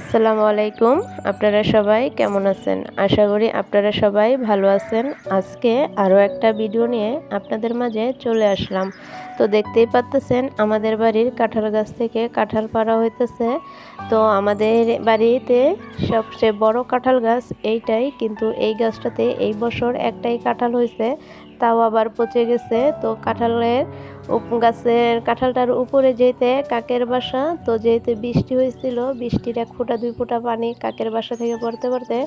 আসসালামু আলাইকুম। আপনারা সবাই কেমন আছেন? আশা করি আপনারা সবাই ভালো আছেন। আজকে আরও একটা ভিডিও নিয়ে আপনাদের মাঝে চলে আসলাম। তো দেখতেই পাচ্তেছেন, আমাদের বাড়ির কাঁঠাল গাছ থেকে কাঁঠাল পাড়া হইতেছে। তো আমাদের বাড়িতে সবচেয়ে বড় কাঁঠাল গাছ এইটাই, কিন্তু এই গাছটাতে এই বছর একটাই কাঁঠাল হয়েছে তাও আবার পচে গেছে। তো কাঁঠালের গাছের কাঁঠালটার উপরে যেতে কাকের বাসা, তো যেহেতু বৃষ্টি হয়েছিল বৃষ্টির এক ফুটা দুই ফুটা পানি কাকের বাসা থেকে পড়তে পড়তে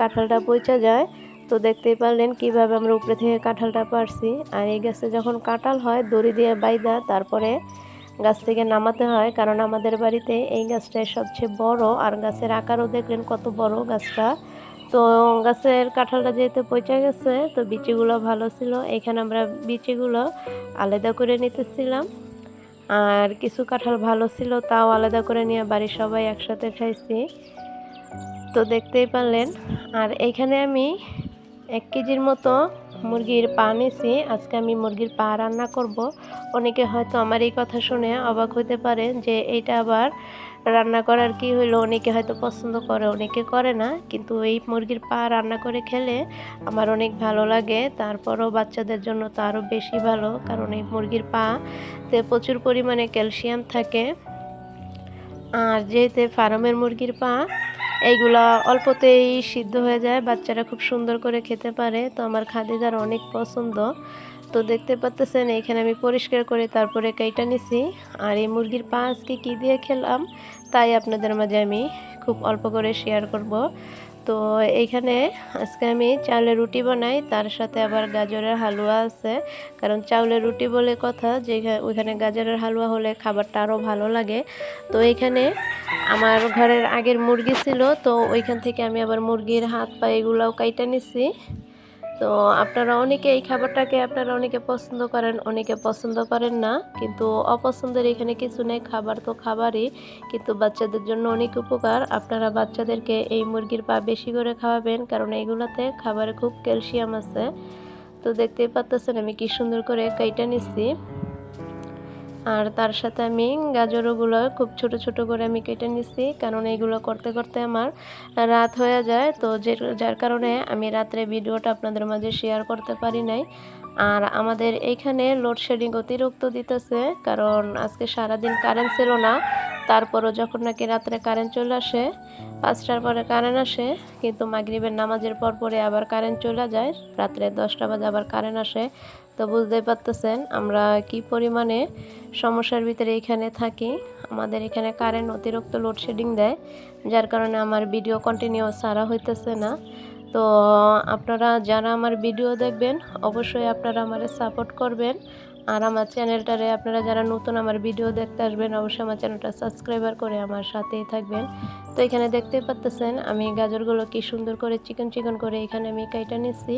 কাঁঠালটা পচা যায়। তো দেখতেই পারলেন কীভাবে আমরা উপরে থেকে কাঁঠালটা পারছি। আর এই গাছে যখন কাঁঠাল হয়, দড়ি দিয়ে বাইদা, তারপরে গাছ থেকে নামাতে হয়। কারণ আমাদের বাড়িতে এই গাছটাই সবচেয়ে বড়। আর গাছের আকারও দেখলেন কত বড় গাছটা। তো গাছের কাঁঠালটা যেহেতু পচে গেছে, তো বিচিগুলো ভালো ছিল। এখানে আমরা বিচিগুলো আলাদা করে নিতেছিলাম। আর কিছু কাঁঠাল ভালো ছিল, তাও আলাদা করে নিয়ে বাড়ির সবাই একসাথে খাইছি। তো দেখতেই পারলেন। আর এইখানে আমি এক কেজির মতো মুরগির পা নিছি। আজকে আমি মুরগির পা রান্না করব। অনেকে হয়তো আমার এই কথা শুনে অবাক হতে পারে যে এইটা আবার রান্না করার কি হইল? অনেকে হয়তো পছন্দ করে, অনেকে করে না। কিন্তু এই মুরগির পা রান্না করে খেলে আমার অনেক ভালো লাগে। তারপরও বাচ্চাদের জন্য তো আরও বেশি ভালো, কারণ এই মুরগির পাতে প্রচুর পরিমাণে ক্যালসিয়াম থাকে। আর যেহেতু ফার্মের মুরগির পা, এইগুলা অল্পতেই সিদ্ধ হয়ে যায়, বাচ্চারা খুব সুন্দর করে খেতে পারে। তো আমার খাদিদার অনেক পছন্দ। তো দেখতে পাচ্তেছেন এইখানে আমি পরিষ্কার করে তারপরে কাইটা নিছি। আর এই মুরগির পা আজকে কী দিয়ে খেলাম, তাই আপনাদের মাঝে আমি খুব অল্প করে শেয়ার করব। তো এইখানে আজকে আমি চাউলের রুটি বানাই, তার সাথে আবার গাজরের হালুয়া আছে। কারণ চাউলের রুটি বলে কথা যে ওইখানে গাজরের হালুয়া হলে খাবারটা আরও ভালো লাগে। তো এইখানে আমার ঘরের আগের মুরগি ছিল, তো ওইখান থেকে আমি আবার মুরগির হাত পা এগুলাও কাইটা নিছি। তো আপনারা অনেকে এই খাবারটাকে আপনারা অনেকে পছন্দ করেন, অনেকে পছন্দ করেন না। কিন্তু অপছন্দের এখানে কিছু নেই, খাবার তো খাবারই। কিন্তু বাচ্চাদের জন্য অনেক উপকার। আপনারা বাচ্চাদেরকে এই মুরগির পা বেশি করে খাওয়াবেন, কারণ এইগুলোতে খাবারে খুব ক্যালসিয়াম আছে। তো দেখতেই পাচ্তেছেন আমি কি সুন্দর করে কাইটা নিচ্ছি। আর তার সাথে আমি গাজরগুলো খুব ছোট ছোট করে আমি কেটে নিছি, কারণ এইগুলো করতে করতে আমার রাত হয়ে যায়। তো যে, যার কারণে আমি রাত্রে ভিডিওটা আপনাদের মাঝে শেয়ার করতে পারি নাই। আর আমাদের এইখানে লোডশেডিং অতিরিক্ত দিতেছে, কারণ আজকে সারাদিন কারেন্ট ছিল না। তারপরও যখন নাকি রাত্রে কারেন্ট চলে আসে, পাঁচটার পরে কারেন্ট আসে, কিন্তু মাগরিবের নামাজের পর পরে আবার কারেন্ট চলে যায়। রাত্রে দশটা বাজে আবার কারেন্ট আসে। তো বুঝতেই পারতেছেন আমরা কি পরিমাণে সমস্যার ভিতরে এখানে থাকি। আমাদের এখানে কারেন্ট অতিরিক্ত লোডশেডিং দেয়, যার কারণে আমার ভিডিও কন্টিনিউ সারা হইতেছে না। তো আপনারা যারা আমার ভিডিও দেখবেন, অবশ্যই আপনারা আমার সাপোর্ট করবেন। আর আমার চ্যানেলটারে আপনারা যারা নতুন আমার ভিডিও দেখতে আসবেন, অবশ্যই আমার চ্যানেলটা সাবস্ক্রাইবার করে আমার সাথেই থাকবেন। তো এখানে দেখতে পাচ্তেছেন আমি গাজরগুলো কি সুন্দর করে চিকন চিকন করে এখানে আমি কাইটা নিচ্ছি।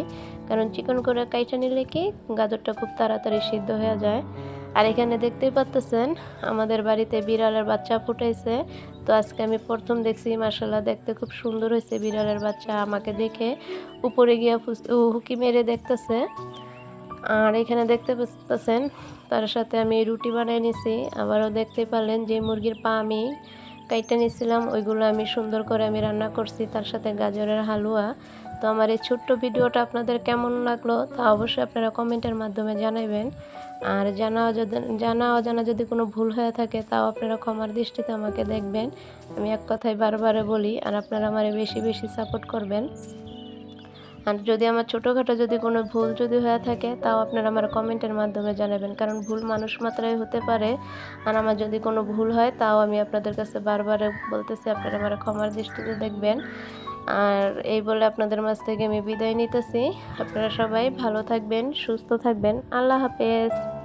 কারণ চিকন করে কাইটা নিলে কি গাজরটা খুব তাড়াতাড়ি সিদ্ধ হয়ে যায়। আর এখানে দেখতেই পাচ্তেছেন আমাদের বাড়িতে বিড়ালের বাচ্চা ফুটাইছে। তো আজকে আমি প্রথম দেখছি মার্শাল্লাহ দেখতে খুব সুন্দর হয়েছে বিড়ালের বাচ্চা আমাকে দেখে। উপরে গিয়া হুকি মেরে দেখতেছে। আর এখানে দেখতে পাচ্ছেন, তার সাথে আমি রুটি বানিয়ে নিছি। আবারও দেখতে পারলেন যে মুরগির পা আমি কাইটা নিয়েছিলাম ওইগুলো আমি সুন্দর করে আমি রান্না করছি, তার সাথে গাজরের হালুয়া। তো আমার এই ছোট্ট ভিডিওটা আপনাদের কেমন লাগল তা অবশ্যই আপনারা কমেন্টের মাধ্যমে জানাবেন আর জানা যদি জানা অজানা যদি কোনো ভুল হয়ে থাকে তাও আপনারা ক্ষমার দৃষ্টিতে আমাকে দেখবেন। আমি এক কথায় বারবারে বলি, আর আপনারা আমারে বেশি বেশি সাপোর্ট করবেন। আর যদি আমার ছোটোখাটো যদি কোনো ভুল যদি হয়ে থাকে, তাও আপনারা আমার কমেন্টের মাধ্যমে জানাবেন। কারণ ভুল মানুষ মাত্রায় হতে পারে। আর আমার যদি কোনো ভুল হয়, তাও আমি আপনাদের কাছে বারবার বলতেছি, আপনারা আমার ক্ষমার দৃষ্টিতে দেখবেন। আর এই বলে আপনাদের মাছ থেকে আমি বিদায় নিতেছি। আপনারা সবাই ভালো থাকবেন, সুস্থ থাকবেন। আল্লাহ হাফেজ।